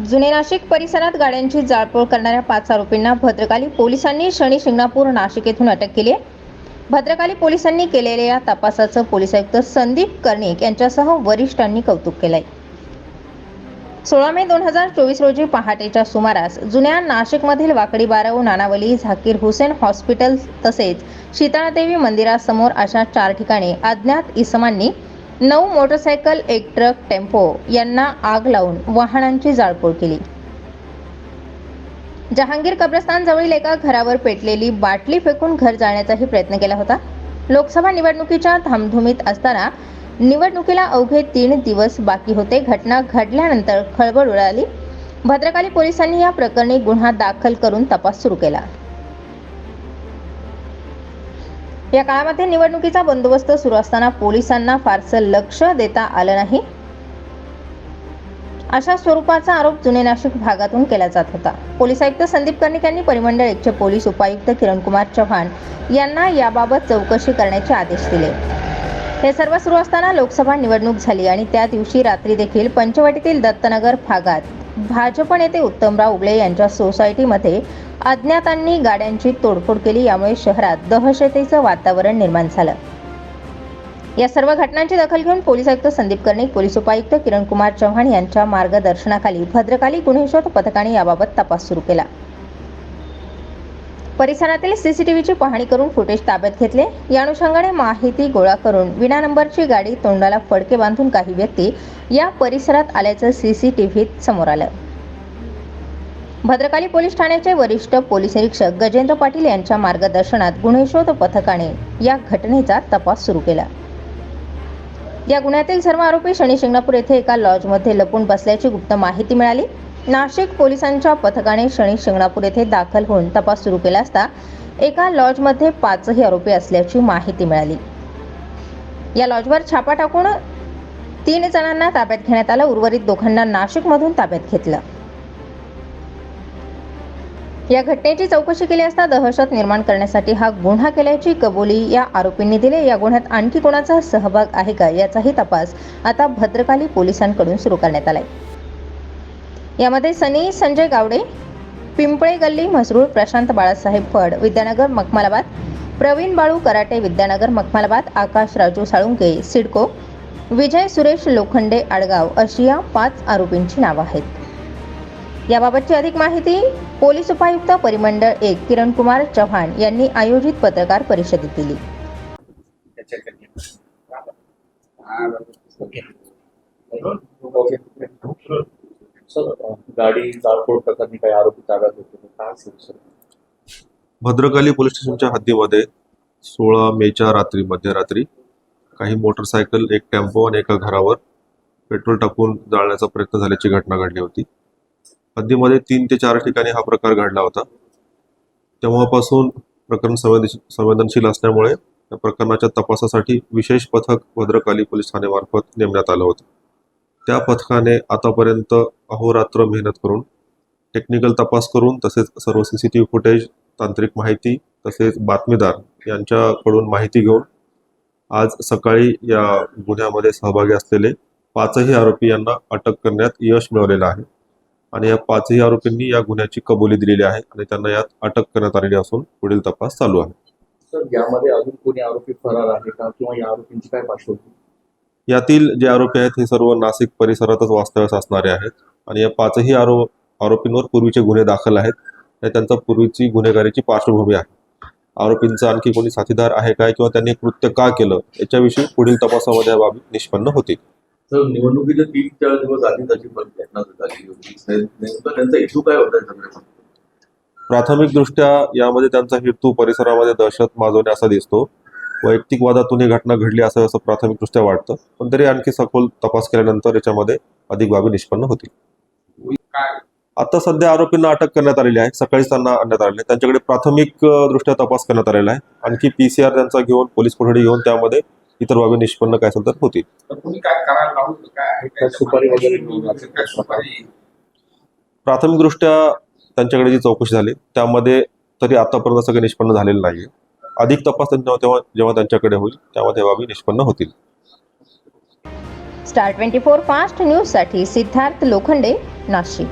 जुने नाशिक परिसरात गाड्यांची जाळपोळ करणाऱ्या पाच आरोपींना भद्रकाली पोलिसांनी शनी शिंगणापूर नाशिक येथून अटक केली आहे. भद्रकाली पोलिसांनी केलेल्या या तपासाचं पोलीस आयुक्त संदीप कर्णिक यांच्यासह वरिष्ठांनी कौतुक केलंय. सोळा मे दोन हजार चोवीस रोजी पहाटेच्या सुमारास जुन्या नाशिकमधील वाकडी बारव नानावली झाकीर हुसेन हॉस्पिटल तसेच शीतळादेवी मंदिरासमोर अशा चार ठिकाणी अज्ञात इसमांनी नऊ मोटरसायकल एक ट्रक टेम्पो यांना आग लावून वाहनांची जाळपोळ केली. जहांगीर कब्रस्तान जवळील एका घरावर पेटलेली बाटली फेकून घर जाण्याचाही प्रयत्न केला होता. लोकसभा निवडणुकीच्या धामधुमीत असताना निवडणुकीला अवघे तीन दिवस बाकी होते. घटना घडल्यानंतर खळबळ उडाली. भद्रकाली पोलिसांनी या प्रकरणी गुन्हा दाखल करून तपास सुरू केला. या काळामध्ये निवडणुकीचा बंदोबस्त सुरू असताना पोलिसांना फारसं लक्ष देता आलं नाही. अशा स्वरूपाचा आरोप जुने नाशिक भागातून केला जात होता. पोलीस आयुक्त संदीप कर्णिक यांनी परिमंडळ एकचे पोलीस उपायुक्त किरणकुमार चव्हाण यांना याबाबत चौकशी करण्याचे आदेश दिले. हे सर्व सुरू असताना लोकसभा निवडणूक झाली आणि त्या दिवशी रात्री देखील पंचवटीतील दत्तनगर भागात भाजप नेते उत्तमराव उगले यांच्या सोसायटीमध्ये अज्ञातांनी गाड्यांची तोडफोड केली यामुळे शहरात दहशतीचं वातावरण निर्माण झालं. या सर्व घटनांची दखल घेऊन पोलीस आयुक्त संदीप कर्णिक पोलीस उपायुक्त किरणकुमार चव्हाण यांच्या मार्गदर्शनाखाली भद्रकाली गुन्हे शोध पथकाने याबाबत तपास सुरू केला. परिसरातील सीसीटीव्हीची पाहणी करून फुटेज ताब्यात घेतले. या अनुषंगाने माहिती गोळा करून विना नंबरची गाडी तोंडाला फडके बांधून काही व्यक्ती या परिसरात आल्याचं सीसीटीव्हीत समोर आलं. भद्रकाली पोलीस ठाण्याचे वरिष्ठ पोलीस निरीक्षक गजेंद्र पाटील यांच्या मार्गदर्शनात गुन्हे शोध पथकाने या घटनेचा तपास सुरू केला. या गुन्ह्यातील सर्व आरोपी शनी शिंगणापूर येथे एका लॉजमध्ये लपून बसल्याची गुप्त माहिती मिळाली. नाशिक पोलिसांच्या पथकाने शनी शिंगणापूर येथे दाखल होऊन तपास सुरू केला असता एका लॉजमध्ये पाचही आरोपी असल्याची माहिती मिळाली. या लॉजवर छापा टाकून तीन जणांना ताब्यात घेण्यात आलं. उर्वरित दोघांना नाशिकमधून ताब्यात घेतलं. या घटनेची चौकशी केली असता दहशत निर्माण करण्यासाठी हा गुन्हा केल्याची कबुली या आरोपींनी दिली. या गुन्ह्यात आणखी कोणाचा सहभाग आहे का याचाही तपास आता भद्रकाली पोलिसांकडून सुरू करण्यात आलाय. यामध्ये सनी संजय गावडे पिंपळे गल्ली म्हसरूळ प्रशांत बाळासाहेब फड विद्यानगर मखमालाबाद प्रवीण बाळू कराटे विद्यानगर मखमालाबाद आकाश राजू साळुंके सिडको विजय सुरेश लोखंडे आडगाव अशी या पाच आरोपींची नावं आहेत. याबाबतची अधिक माहिती पोलीस उपायुक्त परिमंडळ एक किरण कुमार चव्हाण यांनी आयोजित पत्रकार परिषदेत दिली. सर गाडी जाळपोळ प्रकरणी काही आरोपी ताब्यात होते काय असेल सर? भद्रकाली पोलीस स्टेशनच्या हद्दीमध्ये सोळा मेच्या रात्री मध्यरात्री काही मोटरसायकल एक टेम्पो आणि एका घरावर पेट्रोल टाकून जाळण्याचा प्रयत्न झाल्याची घटना घडली होती. हद्दीमध्ये तीन ते चार ठिकाणी हा प्रकार घडला होता. तेव्हापासून प्रकरण संवेदनशील संवेदनशील असल्यामुळे या प्रकरणाच्या तपासासाठी विशेष पथक भद्रकाली पोलीस ठाण्यामार्फत नेमण्यात आलं होतं. त्या पथकाने आतापर्यंत अहोरात्र मेहनत करून टेक्निकल तपास करून तसेच सर्व C C T V footage तांत्रिक माहिती तसेच बातमीदार यांच्याकडून माहिती घेऊन आज सकाळी या गुन्ह्यामध्ये सहभागी असलेले पाचही आरोपी यांना अटक करण्यात यश मिळवलेलं आहे. आणि या पाचही आरोपींनी या गुन्ह्याची कबुली दिलेली आहे आणि त्यांना यात अटक करण्यात आलेली असून पुढील तपास चालू आहे. सर यामध्ये अजून कोणी आरोपी फरार आहे का? किंवा या आरोपींची काय पार्श्वभूमी? यातील जे आरोपी आहेत हे सर्व नाशिक परिसरातच वास्तव्यास असणारे आहेत आणि या पाचही आरो आरोपींवर पूर्वीचे गुन्हे दाखल आहेत आणि त्यांचा पूर्वीची गुन्हेगारीची पार्श्वभूमी आहे. आरोपींचा आणखी कोणी साथीदार आहे काय किंवा त्यांनी कृत्य का केलं याच्याविषयी पुढील तपासामध्ये या बाबी निष्पन्न होतील. तर निवडणुकीचे तीन चार दिवस आधी त्याची पण घटना झाली. होती नेमकं त्यांचा इशू काय होता सगळ्या प्राथमिकदृष्ट्या यामध्ये त्यांचा हेतू परिसरामध्ये दहशत माजवणे असा दिसतो. वैयक्तिक वादातून ही घटना घडली असं असं प्राथमिकदृष्ट्या वाटतं. पण तरी आणखी सखोल तपास केल्यानंतर याच्यामध्ये अधिक बाबी निष्पन्न होतील. आता सध्या आरोपींना अटक करण्यात आलेली आहे. सकाळीच त्यांना आणण्यात आलेले आहे. त्यांच्याकडे प्राथमिक दृष्ट्या तपास करण्यात आलेला आहे. आणखी पीसीआर त्यांचा घेऊन पोलीस कोठडी घेऊन त्यामध्ये इतर बाबी निष्पन्न काय असेल तर होतील. प्राथमिकदृष्ट्या त्यांच्याकडे जी चौकशी झाली त्यामध्ये तरी आतापर्यंत सगळे निष्पन्न झालेलं नाही अधिक तपास त्यांच्या तेव्हा जेव्हा त्यांच्याकडे होईल तेव्हा त्या बाबी निष्पन्न होतील. स्टार ट्वेंटी फोर फास्ट न्यूजसाठी सिद्धार्थ लोखंडे नाशिक.